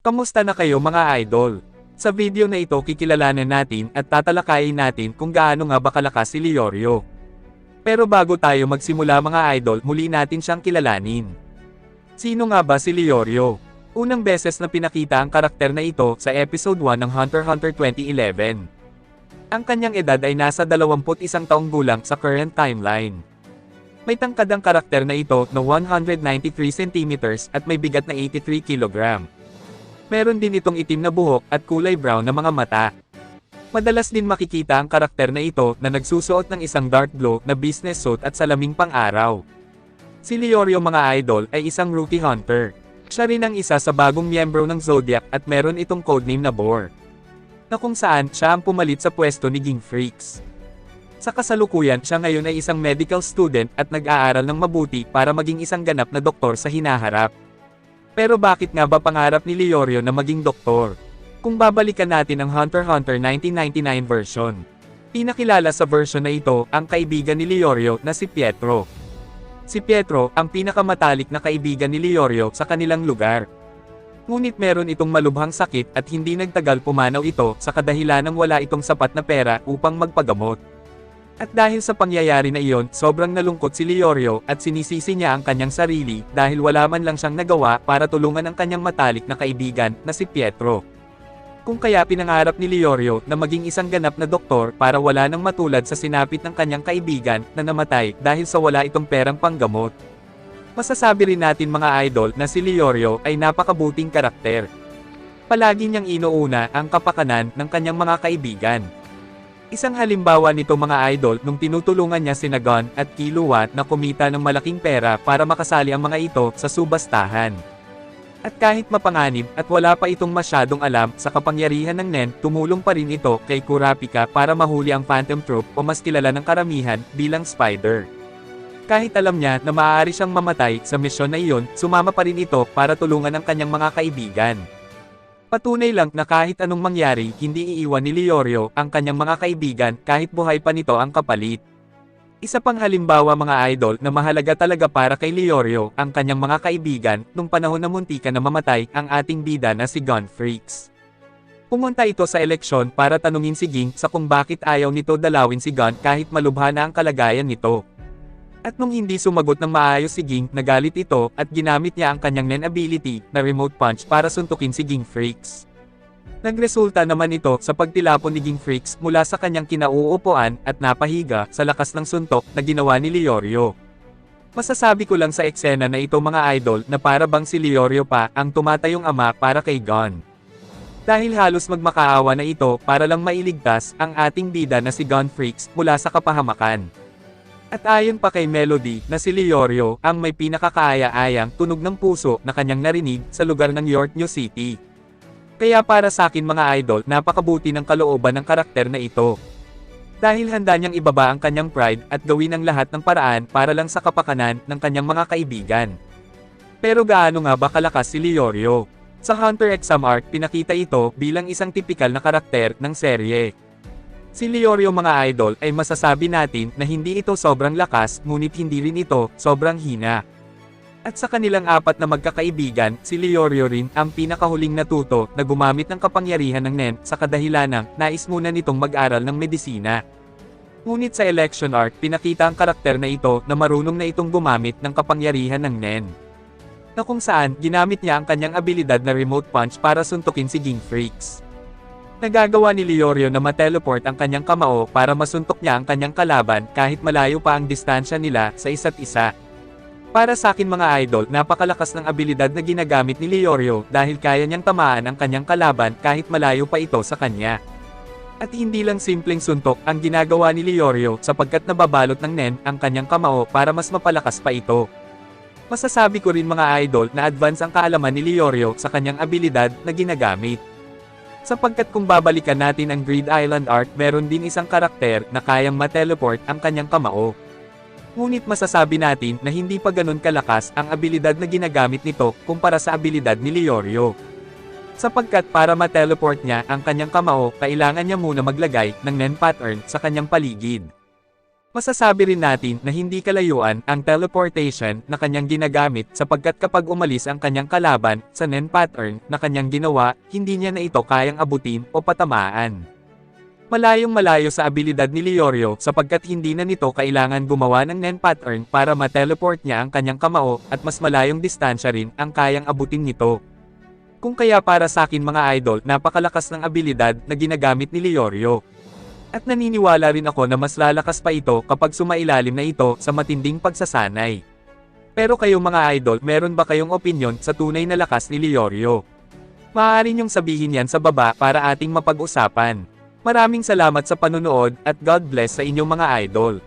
Kamusta na kayo mga idol? Sa video na ito kikilalanin natin at tatalakayin natin kung gaano nga ba kalakas si Leorio. Pero bago tayo magsimula mga idol, muli natin siyang kilalanin. Sino nga ba si Leorio? Unang beses na pinakita ang karakter na ito sa episode 1 ng Hunter x Hunter 2011. Ang kanyang edad ay nasa 21 taong gulang sa current timeline. May tangkad ang karakter na ito na 193 cm at may bigat na 83 kg. Meron din itong itim na buhok at kulay brown na mga mata. Madalas din makikita ang karakter na ito na nagsusuot ng isang dark blue na business suit at salaming pang-araw. Si Leorio mga idol ay isang rookie hunter. Siya rin ang isa sa bagong miyembro ng Zodiac at meron itong codename na Boar. Na kung saan siya ang pumalit sa pwesto ni Ging Freaks. Sa kasalukuyan siya ngayon ay isang medical student at nag-aaral ng mabuti para maging isang ganap na doktor sa hinaharap. Pero bakit nga ba pangarap ni Leorio na maging doktor? Kung babalikan natin ang Hunter x Hunter 1999 version. Pinakilala sa version na ito ang kaibigan ni Leorio na si Pietro. Si Pietro ang pinakamatalik na kaibigan ni Leorio sa kanilang lugar. Ngunit meron itong malubhang sakit at hindi nagtagal pumanaw ito sa kadahilan ng wala itong sapat na pera upang magpagamot. At dahil sa pangyayari na iyon, sobrang nalungkot si Leorio at sinisisi niya ang kanyang sarili dahil wala man lang siyang nagawa para tulungan ang kanyang matalik na kaibigan na si Pietro. Kung kaya pinangarap ni Leorio na maging isang ganap na doktor para wala nang matulad sa sinapit ng kanyang kaibigan na namatay dahil sa wala itong perang panggamot. Masasabi rin natin mga idol na si Leorio ay napakabuting karakter. Palagi niyang inuuna ang kapakanan ng kanyang mga kaibigan. Isang halimbawa nito mga idol nung tinutulungan niya si Nagon at Kiluwat na kumita ng malaking pera para makasali ang mga ito sa subastahan. At kahit mapanganib at wala pa itong masyadong alam sa kapangyarihan ng Nen, tumulong pa rin ito kay Kurapika para mahuli ang Phantom Troop o mas kilala ng karamihan bilang Spider. Kahit alam niya na maaari siyang mamatay sa misyon na iyon, sumama pa rin ito para tulungan ang kanyang mga kaibigan. Patunay lang na kahit anong mangyari, hindi iiwan ni Leorio ang kanyang mga kaibigan kahit buhay pa nito ang kapalit. Isa pang halimbawa mga idol na mahalaga talaga para kay Leorio ang kanyang mga kaibigan nung panahon na muntika na mamatay ang ating bida na si Gun Freaks. Pumunta ito sa eleksyon para tanungin si Ging sa kung bakit ayaw nito dalawin si Gun kahit malubha na ang kalagayan nito. At nung hindi sumagot ng maayos si Ging, nagalit ito at ginamit niya ang kanyang Nen ability na remote punch para suntukin si Ging Freaks. Nagresulta naman ito sa pagtilapon ni Ging Freaks mula sa kanyang kinauupuan at napahiga sa lakas ng suntok na ginawa ni Leorio. Masasabi ko lang sa eksena na ito mga idol na para bang si Leorio pa ang tumatayong ama para kay Gon. Dahil halos magmakaawa na ito para lang mailigtas ang ating bida na si Gon Freaks mula sa kapahamakan. At ayon pa kay Melody na si Leorio ang may pinakakaaya-ayang tunog ng puso na kanyang narinig sa lugar ng York New City. Kaya para sa akin mga idol, napakabuti ng kalooban ng karakter na ito. Dahil handa niyang ibaba ang kanyang pride at gawin ang lahat ng paraan para lang sa kapakanan ng kanyang mga kaibigan. Pero gaano nga ba kalakas si Leorio? Sa Hunter x Arc pinakita ito bilang isang tipikal na karakter ng serye. Si Leorio mga idol ay masasabi natin na hindi ito sobrang lakas ngunit hindi rin ito sobrang hina. At sa kanilang apat na magkakaibigan, si Leorio rin ang pinakahuling natuto na gumamit ng kapangyarihan ng Nen sa kadahilan ng nais muna nitong mag-aral ng medisina. Ngunit sa election arc, pinakita ang karakter na ito na marunong na itong gumamit ng kapangyarihan ng Nen. Na kung saan, ginamit niya ang kanyang abilidad na remote punch para suntukin si Ging Freaks. Nagagawa ni Leorio na mateleport ang kanyang kamao para masuntok niya ang kanyang kalaban kahit malayo pa ang distansya nila sa isa't isa. Para sa akin mga idol, napakalakas ng abilidad na ginagamit ni Leorio dahil kaya niyang tamaan ang kanyang kalaban kahit malayo pa ito sa kanya. At hindi lang simpleng suntok ang ginagawa ni Leorio sapagkat nababalot ng Nen ang kanyang kamao para mas mapalakas pa ito. Masasabi ko rin mga idol na advance ang kaalaman ni Leorio sa kanyang abilidad na ginagamit. Sapagkat kung babalikan natin ang Grid Island Arc meron din isang karakter na kayang mateleport ang kanyang kamao. Ngunit masasabi natin na hindi pa ganun kalakas ang abilidad na ginagamit nito kumpara sa abilidad ni Leorio. Sapagkat para mateleport niya ang kanyang kamao, kailangan niya muna maglagay ng Nen pattern sa kanyang paligid. Masasabi rin natin na hindi kalayuan ang teleportation na kanyang ginagamit sapagkat kapag umalis ang kanyang kalaban sa NEN pattern na kanyang ginawa, hindi niya na ito kayang abutin o patamaan. Malayong malayo sa abilidad ni Leorio sapagkat hindi na nito kailangan gumawa ng NEN pattern para ma-teleport niya ang kanyang kamao at mas malayong distansya rin ang kayang abutin nito. Kung kaya para sa akin mga idol, napakalakas ng abilidad na ginagamit ni Leorio. At naniniwala rin ako na mas lalakas pa ito kapag sumailalim na ito sa matinding pagsasanay. Pero kayo mga idol, meron ba kayong opinion sa tunay na lakas ni Leorio? Maaari niyong sabihin yan sa baba para ating mapag-usapan. Maraming salamat sa panunood at God bless sa inyong mga idol.